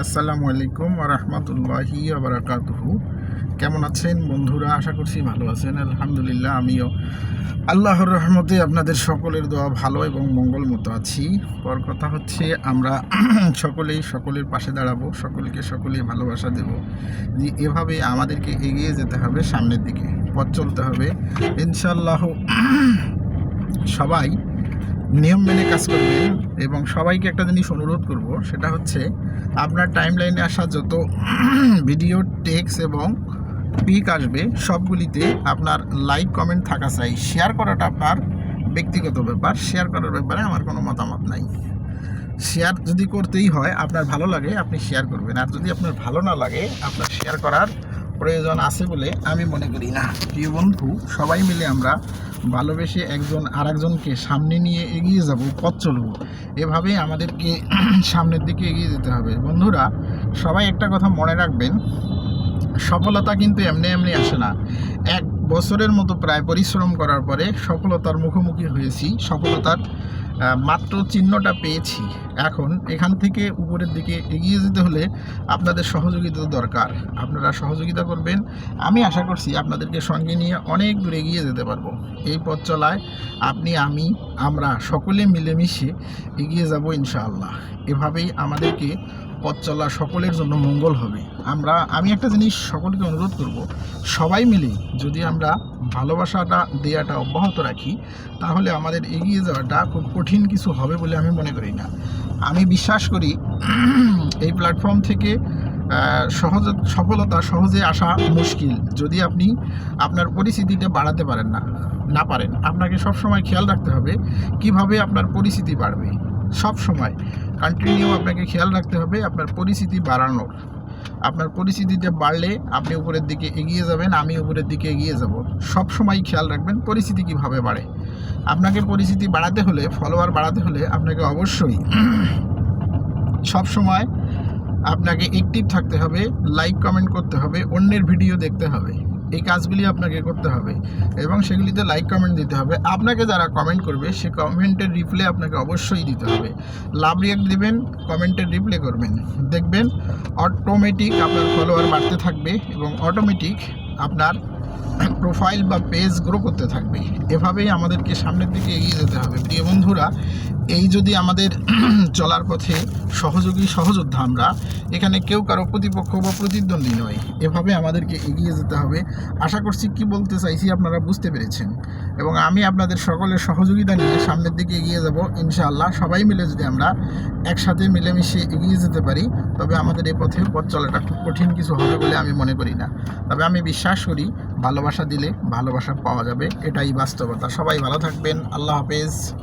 আসসালামু আলাইকুম রহমতুল্লাহি আবরাকাতুহু কেমন আছেন বন্ধুরা? আশা করছি ভালো আছেন। আলহামদুলিল্লাহ, আমিও আল্লাহর রহমতে আপনাদের সকলের দোয়া ভালো এবং মঙ্গল মতো আছি। পর কথা হচ্ছে, আমরা সকলেই সকলের পাশে দাঁড়াবো, সকলকে সকলেই ভালোবাসা দেব। যে এভাবে আমাদেরকে এগিয়ে যেতে হবে সামনের দিকে, পথ চলতে হবে। ইনশাল্লাহ সবাই নিয়ম মেনে কাজ করবেন এবং সবাইকে একটা জিনিস অনুরোধ করব, সেটা হচ্ছে আপনার টাইম লাইনে আসা যত ভিডিও টেক্স এবং পিক আসবে, সবগুলিতে আপনার লাইক কমেন্ট থাকা চাই। শেয়ার করাটা আপনার ব্যক্তিগত ব্যাপার শেয়ার করার ব্যাপারে আমার কোনো মতামত নাই। শেয়ার যদি করতেই হয়, আপনার ভালো লাগে, আপনি শেয়ার করবেন। আর যদি আপনার ভালো না লাগে, আপনার শেয়ার করার প্রয়োজন আছে বলে আমি মনে করি না। প্রিয় বন্ধু, সবাই মিলে আমরা ভালোবেসে একজন আরেকজনকে সামনে নিয়ে এগিয়ে যাব, পথ চলব। এভাবেই আমাদেরকে সামনের দিকে এগিয়ে যেতে হবে। বন্ধুরা, সবাই একটা কথা মনে রাখবেন, সফলতা কিন্তু এমনি এমনি আসে না। এক বছরের মতো প্রায় পরিশ্রম করার পরে সফলতার মুখোমুখি হয়েছি। সফলতার মাত্র চিহ্নটা পেয়েছি। এখন এখান থেকে উপরের দিকে এগিয়ে যেতে হলে আপনাদের সহযোগিতা দরকার। আপনারা সহযোগিতা করবেন। আমি আশা করছি আপনাদেরকে সঙ্গে নিয়ে অনেক দূর এগিয়ে যেতে পারব। এই পথ চলায় আপনি, আমি, আমরা সকলে মিলেমিশে এগিয়ে যাব ইনশাআল্লাহ। এভাবেই আমাদেরকে পথ চলা সকলের জন্য মঙ্গল হবে। আমরা, আমি একটা জিনিস সকলকে অনুরোধ করব। সবাই মিলে যদি আমরা ভালোবাসাটা দেওয়াটা অব্যাহত রাখি, তাহলে আমাদের এগিয়ে যাওয়াটা খুব কঠিন। কিছু হবে বলে আমি মনে করি না। আমি বিশ্বাস করি এই প্ল্যাটফর্ম থেকে সহজ, সফলতা সহজে আসা মুশকিল, যদি আপনি আপনার পরিস্থিতিটা বাড়াতে পারেন না না পারেন। আপনাকে সবসময় খেয়াল রাখতে হবে কীভাবে আপনার পরিস্থিতি বাড়বে। সব সময় কন্টিনিউ আপনাকে খেয়াল রাখতে হবে আপনার পরিস্থিতি বাড়ানোর। আপনার পরিস্থিতিটা বাড়লে আপনি উপরের দিকে এগিয়ে যাবেন, আমি উপরের দিকে এগিয়ে যাব। সব সময় খেয়াল রাখবেন পরিস্থিতি কীভাবে বাড়ে। আপনাকে পরিস্থিতি বাড়াতে হলে ফলোয়ার বাড়াতে হলে আপনাকে অবশ্যই সব সময় আপনাকে অ্যাক্টিভ থাকতে হবে লাইক কমেন্ট করতে হবে, অন্যের ভিডিও দেখতে হবে। এই কাজগুলি আপনাকে করতে হবে এবং সেগুলিতে লাইক কমেন্ট দিতে হবে। আপনাকে যারা কমেন্ট করবে, সে কমেন্টের রিপ্লে আপনাকে অবশ্যই দিতে হবে। লাভ রিয়াক্ট দেবেন কমেন্টের রিপ্লে করবেন। দেখবেন অটোমেটিক আপনার ফলোয়ার বাড়তে থাকবে এবং অটোমেটিক আপনার প্রোফাইল বা পেজ গ্রো করতে থাকবে। এভাবেই আমাদেরকে সামনের দিকে এগিয়ে যেতে হবে। প্রিয় বন্ধুরা এই যদি আমাদের চলার পথে সহযোগী সহযোদ্ধা আমরা, এখানে কেউ কারও প্রতিপক্ষ বা প্রতিদ্বন্দ্বী নয়। এভাবে আমাদেরকে এগিয়ে যেতে হবে। আশা করছি কি বলতে চাইছি আপনারা বুঝতে পেরেছেন। এবং আমি আপনাদের সকলের সহযোগিতা নিয়ে সামনের দিকে এগিয়ে যাব। ইনশাআল্লাহ সবাই মিলে যদি আমরা একসাথে মিলেমিশে এগিয়ে যেতে পারি, তবে আমাদের এই পথে পথ চলাটা খুব কঠিন কিছু হবে বলে আমি মনে করি না। তবে আমি বিশ্বাস করি, ভালোবাসা দিলে ভালোবাসা পাওয়া যাবে। এটাই বাস্তবতা। সবাই ভালো থাকবেন। আল্লাহ হাফেজ।